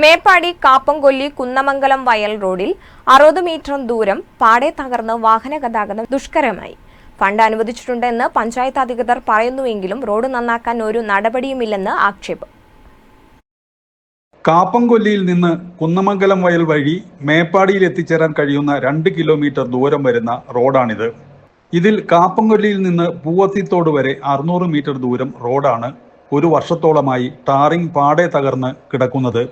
മേപ്പാടി കാപ്പംകൊല്ലി കുന്നമംഗലം വയൽ റോഡിൽ അറുപത് മീറ്റർ ദൂരം പാടെ തകർന്ന് വാഹന ഗതാഗതം ദുഷ്കരമായി. ഫണ്ട് അനുവദിച്ചിട്ടുണ്ടെന്ന് പഞ്ചായത്ത് അധികൃതർ പറയുന്നുവെങ്കിലും റോഡ് നന്നാക്കാൻ ഒരു നടപടിയുമില്ലെന്ന് ആക്ഷേപം. കാപ്പംകൊല്ലിയിൽ നിന്ന് കുന്നമംഗലം വയൽ വഴി മേപ്പാടിയിൽ എത്തിച്ചേരാൻ കഴിയുന്ന രണ്ട് കിലോമീറ്റർ ദൂരം വരുന്ന റോഡാണിത്. ഇതിൽ കാപ്പംകൊല്ലിയിൽ നിന്ന് പൂവത്തിത്തോട് വരെ അറുന്നൂറ് മീറ്റർ ദൂരം റോഡാണ് ഒരു വർഷത്തോളമായി ടാറിംഗ് പാടെ തകർന്ന് കിടക്കുന്നത്.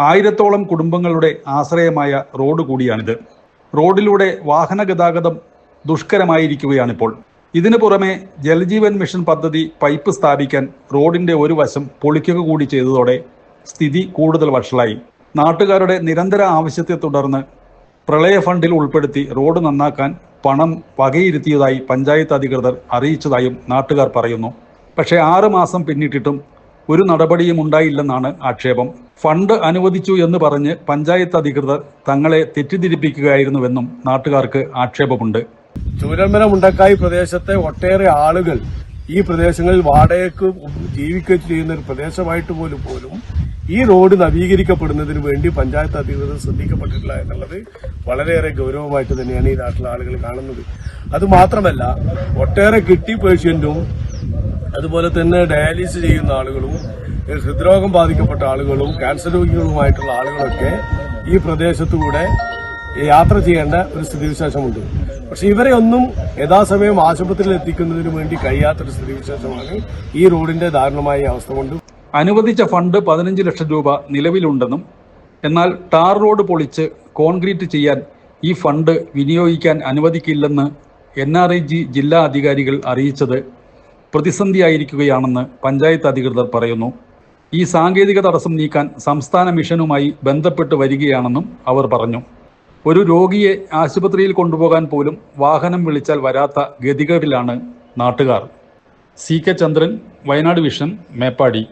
ആയിരത്തോളം കുടുംബങ്ങളുടെ ആശ്രയമായ റോഡ് കൂടിയാണിത്. റോഡിലൂടെ വാഹന ഗതാഗതം ദുഷ്കരമായിരിക്കുകയാണിപ്പോൾ. ഇതിനു പുറമെ ജലജീവൻ മിഷൻ പദ്ധതി പൈപ്പ് സ്ഥാപിക്കാൻ റോഡിന്റെ ഒരു വശം പൊളിക്കുക കൂടി ചെയ്തതോടെ സ്ഥിതി കൂടുതൽ വഷളായി. നാട്ടുകാരുടെ നിരന്തര ആവശ്യത്തെ തുടർന്ന് പ്രളയ ഫണ്ടിൽ ഉൾപ്പെടുത്തി റോഡ് നന്നാക്കാൻ പണം വകയിരുത്തിയതായി പഞ്ചായത്ത് അധികൃതർ അറിയിച്ചതായും നാട്ടുകാർ പറയുന്നു. പക്ഷേ ആറ് മാസം പിന്നിട്ടിട്ടും ഒരു നടപടിയും ഉണ്ടായില്ലെന്നാണ് ആക്ഷേപം. ഫണ്ട് അനുവദിച്ചു എന്ന് പറഞ്ഞ് പഞ്ചായത്ത് അധികൃതർ തങ്ങളെ തെറ്റിദ്ധരിപ്പിക്കുകയായിരുന്നുവെന്നും നാട്ടുകാർക്ക് ആക്ഷേപമുണ്ട്. ചൂരന്മല മുണ്ടക്കായി പ്രദേശത്തെ ഒട്ടേറെ ആളുകൾ ഈ പ്രദേശങ്ങളിൽ വാടകയ്ക്ക് ജീവിക്കുക ചെയ്യുന്ന ഒരു പ്രദേശമായിട്ട് പോലും പോലും ഈ റോഡ് നവീകരിക്കപ്പെടുന്നതിന് വേണ്ടി പഞ്ചായത്ത് അധികൃതർ ശ്രദ്ധിക്കപ്പെട്ടിട്ടില്ല എന്നുള്ളത് വളരെയേറെ ഗൗരവമായിട്ട് തന്നെയാണ് ഈ നാട്ടിലെ ആളുകൾ കാണുന്നത്. അതുമാത്രമല്ല ഒട്ടേറെ കിട്ടി പേഷ്യന്റും അതുപോലെ തന്നെ ഡയാലിസിസ് ചെയ്യുന്ന ആളുകളും ഹൃദ്രോഗം ബാധിക്കപ്പെട്ട ആളുകളും ക്യാൻസർ രോഗികളുമായിട്ടുള്ള ആളുകളൊക്കെ ഈ പ്രദേശത്തുകൂടെ യാത്ര ചെയ്യേണ്ട ഒരു സ്ഥിതിവിശേഷമുണ്ട്. പക്ഷെ ഇവരെ ഒന്നും യഥാസമയം ആശുപത്രിയിൽ എത്തിക്കുന്നതിന് വേണ്ടി കഴിയാത്തൊരു സ്ഥിതിവിശേഷമാണ് ഈ റോഡിന്റെ ദാരുണമായ അവസ്ഥ കൊണ്ട്. അനുവദിച്ച ഫണ്ട് പതിനഞ്ച് ലക്ഷം രൂപ നിലവിലുണ്ടെന്നും എന്നാൽ ടാർ റോഡ് പൊളിച്ച് കോൺക്രീറ്റ് ചെയ്യാൻ ഈ ഫണ്ട് വിനിയോഗിക്കാൻ അനുവദിക്കില്ലെന്ന് എൻ ജില്ലാ അധികാരികൾ അറിയിച്ചത് പ്രതിസന്ധിയായിരിക്കുകയാണെന്ന് പഞ്ചായത്ത് അധികൃതർ പറയുന്നു. ഈ സാങ്കേതിക തടസ്സം നീക്കാൻ സംസ്ഥാന മിഷനുമായി ബന്ധപ്പെട്ട് വരികയാണെന്നും അവർ പറഞ്ഞു. ഒരു രോഗിയെ ആശുപത്രിയിൽ കൊണ്ടുപോകാൻ പോലും വാഹനം വിളിച്ചാൽ വരാത്ത ഗതികേടിലാണ് നാട്ടുകാർ. C K Chandran Wayanad vision Meppadi.